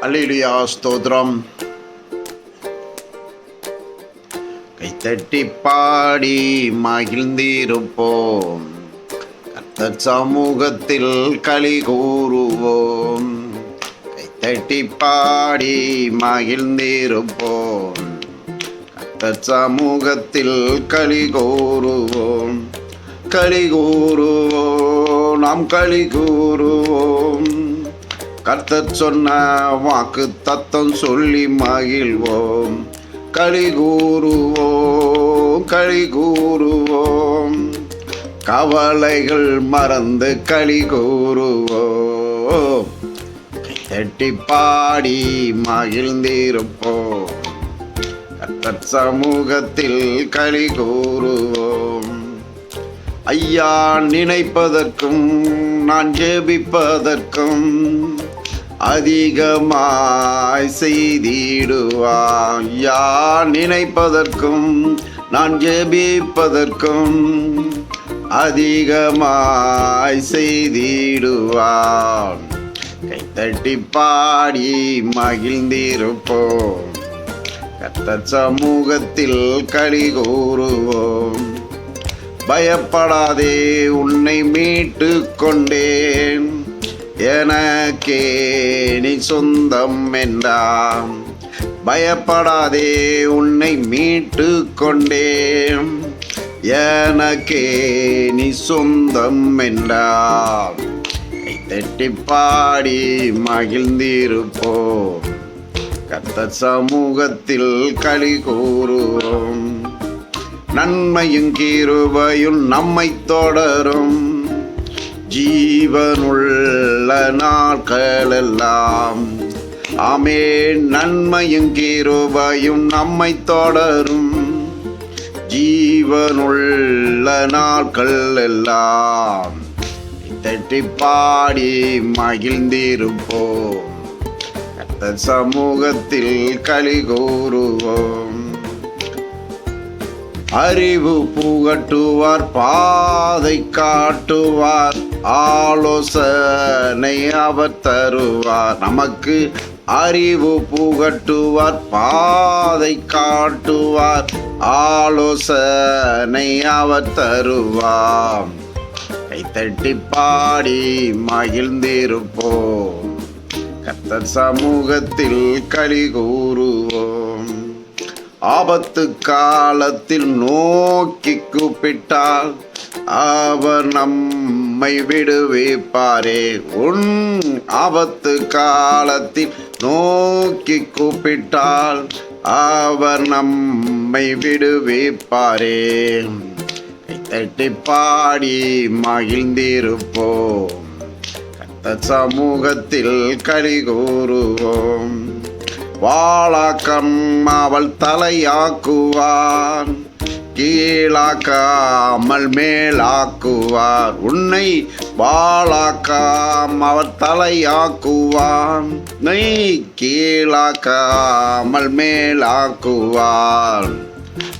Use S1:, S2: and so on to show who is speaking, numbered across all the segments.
S1: அல்லேலுயா ஸ்தோத்திரம். கைத்தட்டி பாடி மகிழ்ந்திருப்போம். கர்த்த சமூகத்தில் களி கூறுவோம். கைத்தட்டி பாடி மகிழ்ந்திருப்போம். கர்த்த சமூகத்தில் களி கூறுவோம். களி கூறுவோம். நாம் களி கூறுவோம். கர்த்தர் சொன்ன வாக்கு தத்தம் சொல்லி மகிழ்வோம். களி கூறுவோம் களி கூறுவோம். கவலைகள் மறந்து களி கூறுவோம். தட்டி பாடி மகிழ்ந்திருப்போம். கர்த்தர் சமூகத்தில் களி கூறுவோம். ஐயா நினைப்பதற்கும் நான் ஜெபிப்பதற்கும் அதிகமாய் செய்திடுவான். யார் நினைப்பதற்கும் நான் ஜெபிப்பதற்கும் அதிகமாய் செய்திடுவான். கைத்தட்டி பாடி மகிழ்ந்திருப்போம். கத்த சமூகத்தில் களி கூறுவோம். பயப்படாதே உன்னை மீட்டு கொண்டேன். எனக்கே நீ சொந்தம் என்றாம். பயப்படாதே உன்னை மீட்டு கொண்டேன். எனக்கே நீ சொந்தம் என்றாம். தட்டி பாடி மகிழ்ந்திருப்போம். கத்த சமூகத்தில் களி கூறுவோம். நன்மையும் கீருபையும் நம்மை தொடரும். ஜீவனுள்ள நாட்களெல்லாம் ஆமே நன்மையும் கீருபையும் நம்மை தொடரும். ஜீவனுள்ள நாட்கள் எல்லாம் தட்டி பாடி மகிழ்ந்திருப்போம். சமூகத்தில் களி கூறுவோம். அறிவு புகட்டுவார் பாதை காட்டுவார் ஆலோசனை அவர் தருவார். நமக்கு அறிவு புகட்டுவார் பாதை காட்டுவார் ஆலோசனை அவர் தருவார். கைத்தட்டி பாடி மகிழ்ந்திருப்போம். கத்தர் சமூகத்தில் களி கூறுவோம். ஆபத்து காலத்தில் நோக்கி கூப்பிட்டால் அவர் நம்மை விடுவிப்பாரே உன் ஆபத்து காலத்தில் நோக்கி கூப்பிட்டால் அவர் நம்மை விடுவிப்பாரே தட்டி பாடி மகிழ்ந்திருப்போம். கத்த சமூகத்தில் களி கூறுவோம் வாழாக்கம் அவள் தலையாக்குவான். கீழாக்காமல் மேலாக்குவார். உன்னை வாழாக்காம் அவர் தலையாக்குவான். நெய் கீழாக்காமல் மேலாக்குவார்.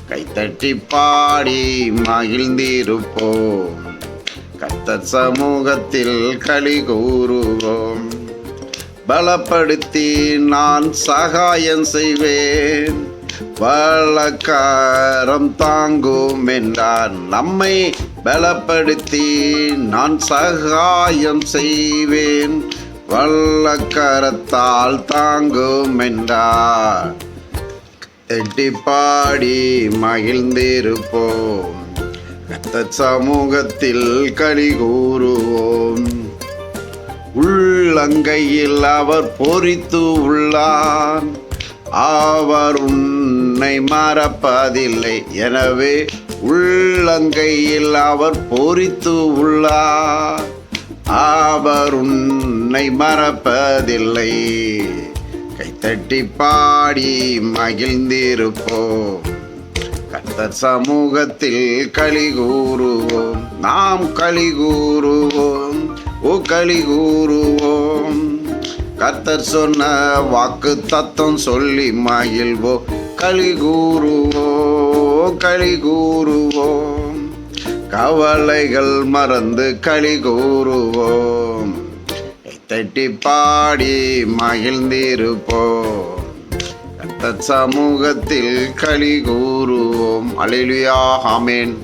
S1: கைத்தட்டி பாடி மகிழ்ந்திருப்போம். கத்த சமூகத்தில் களி கூறுவோம். பலப்படுத்தி நான் சகாயம் செய்வேன். வழக்காரம் தாங்கும் என்றார் நம்மை பலப்படுத்தி நான் சகாயம் செய்வேன். வல்லக்கரத்தால் தாங்கும் என்றார். எட்டி பாடி மகிழ்ந்திருப்போம். கத்த சமூகத்தில் களி கூறுவோம். உள்ளங்கையில் அவர் பொறித்து உள்ளான் அவர் உன்னை மறப்பதில்லை. எனவே உள்ளங்கையில் அவர் பொறித்து உள்ளார். அவர் உன்னை மறப்பதில்லை. கைத்தட்டி பாடி மகிழ்ந்திருப்போம். கர்த்தர் சமூகத்தில் களி கூறுவோம். நாம் களி கூறுவோம். ஓ களி கூறுவோம் கத்தர் சொன்ன வாக்கு தத்தம் சொல்லி மகிழ்வோ களி கூறுவோ களி கூறுவோம் கவலைகள் மறந்து களி கூறுவோம் தட்டி பாடி மகிழ்ந்திருப்போம். கர்த்தர் சமூகத்தில் களி கூறுவோம் அலையிலுயா ஆமேன்.